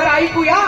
तर ऐकूया.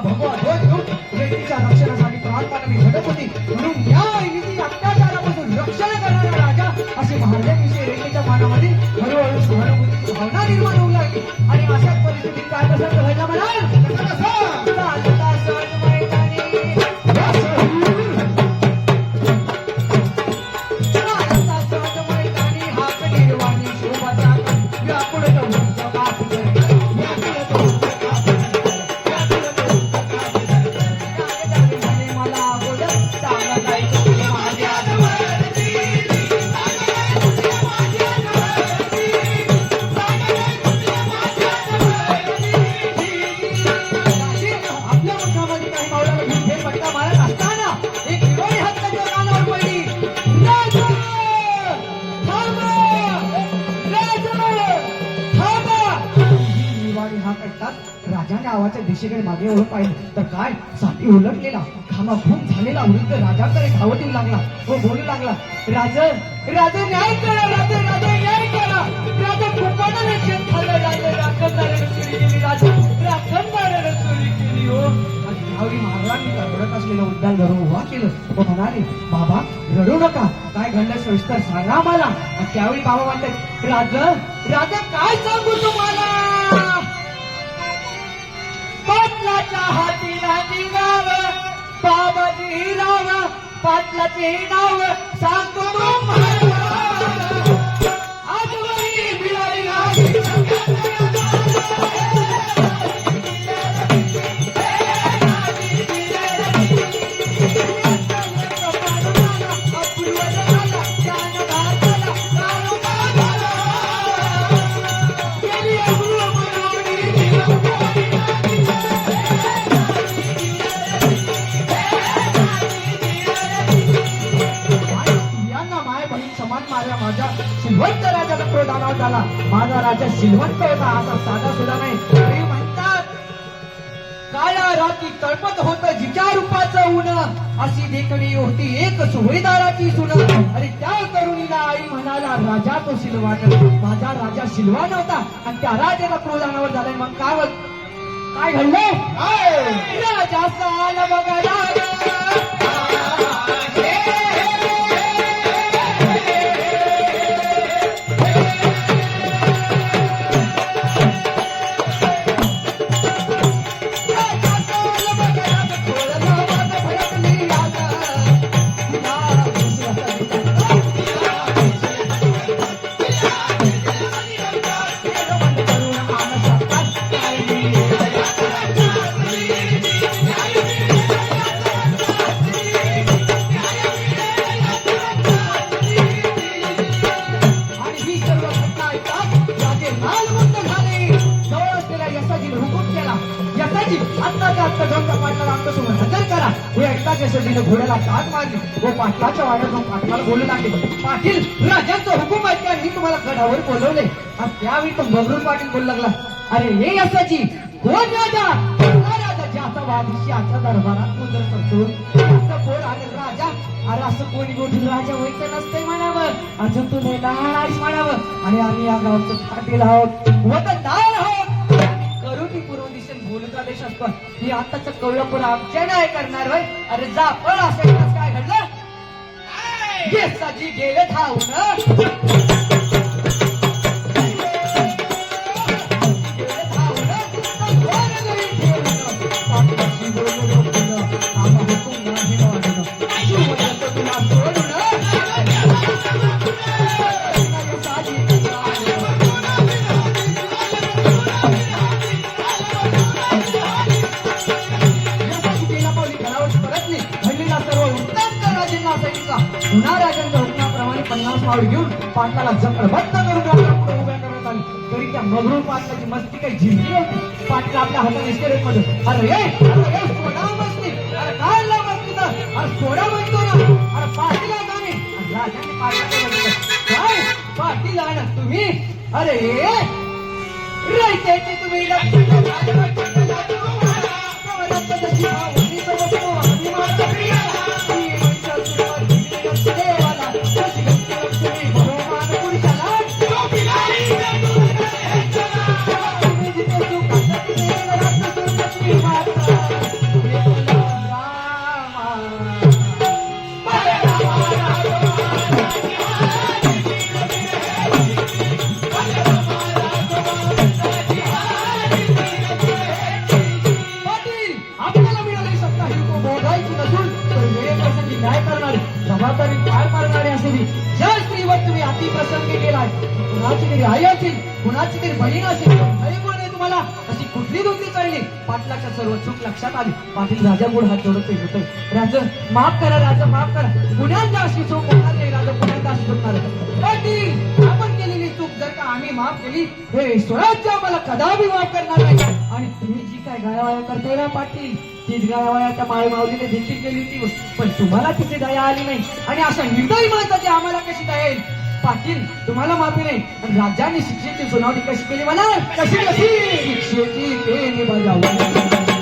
भगवा ध्वज घेऊन रैतीच्या रक्षणासाठी प्राणपानाने झटत होती म्हणून या ही हिवाळी राजाने आवाच्या दिशेकडे मागे ओळख पाहिलं. तर काय? साठी उलटलेला. घामाघूम झालेला वृद्ध राजाकडे धावत येऊ लागला. व बोलू लागला राज राजा न्याय करा राजा राजा न्याय करा. राजा कुंभाराने शेत राखणदाराने चोरी केली राखणदाराने चोरी केली हो. आणि महाराजांनी रडत असलेलं उद्यान धरून उभा केलं. व म्हणाले बाबा रडू नका. काय घडलं सविस्तर सांगा मला. आणि त्यावेळी बाबा म्हणतात राजा राजा काय सांगू तुम्हाला? पाटलाच्या हातीला निघाव बाबाजी राव पाटलाचे नाव सांगतो समान माझ्या श्रीमंत राजाचा क्रोध झाला. माझा राजा श्रीमंत होता आता साधा सुद्धा नाही. ते म्हणतात काळ्या राती तळपत होत जिच्या रूपाचं ऊन. अशी देखणी होती एक सुभेदाराची सुन. आणि त्या तरुणीला आई म्हणाला राजा तो शिलवाट माझा राजा शिलवा नव्हता आणि त्या राजाला क्रोध झालाय. मग काय होत काय घडलं? राजा बघा यशाजी आत्ताच्या आत्ता गंगा पाटलाला आमच्यासमोर हजर करा. हे ऐकताच यशाजीने घोड्याला दात मारली. व पाटलाच्या वाड्यात जाऊन पाटलाला बोलू लागले. पाटील राजांचा हुकूम ऐकला. मी तुम्हाला गडावर बोलवले. आणि त्यावेळी तो बबरून पाटील बोलू लागला. अरे हे यशाजी कोण राजा? राजा? ज्याचा वादिशाच्या दरबारात मुद्र करतो. असं कोण? आहे राजा. अरे असं कोणी मोठं राजा व्हायचं नसतंय म्हणावं. अजून तू लहान म्हणावं. आणि आम्ही या गावचं पाटील आहोत. वतनदार आहोत. बोलता देश असतो. ही आताच कवळपूर आमच्या नाही करणार होय. अरे जा पळ असेल काय घडलं? गेसाची गेले धावून. मावळ घेऊन बंद करून राजापुढे उभ्या करण्यात आली. तरी त्या मगरूळ पाटलाची मस्ती काही झिंकली होती पाटला आपल्या हातात इस्टेरेटमध्ये अरे अरे सोडा मस्ती. अरे काय मस्ती तर? अरे सोडा म्हणतो ना. अरे पाटील आहे राजाने काय? पाटील आणा ना तुम्ही? अरे रयतेची तुम्ही. सत्ता नसून तर वेळेप्रसंगी न्याय करणारी जबाबदारी पार पाडणारी असेली ज्या स्त्रीवर तुम्ही अति प्रसंगी कुणाची तरी आई असेल कुणाची तरी बहीण असेल कोण तुम्हाला? अशी कुठली दुसरी कळली पाटलाच्या सर्व चूक लक्षात आली. पाटील राजा गुड हात जोडत ते होतोय राज माफ करा राजा माफ करा. पुण्यांदा अशी चूक होणार नाही राजा पुण्यांदा अशी चूक नाही. पाटील आपण केलेली चूक जर का आम्ही माफ केली हे स्वराज्य आम्हाला कदापि माफ करणार नाही. आणि तुम्ही जी काय गायावाया करताय ना पाटील तीच गायावाया त्या माळी माऊलीने देखील केली होती. पण तुम्हाला तिची दया आली नाही. आणि अशा निर्दयी माणसाची आम्हाला कशी दया येईल? पाटील तुम्हाला माफी नाही. पण राज्याने शिक्षेची सुनावणी कशी केली म्हणा कशी कशी? शिक्षेची ते बजावली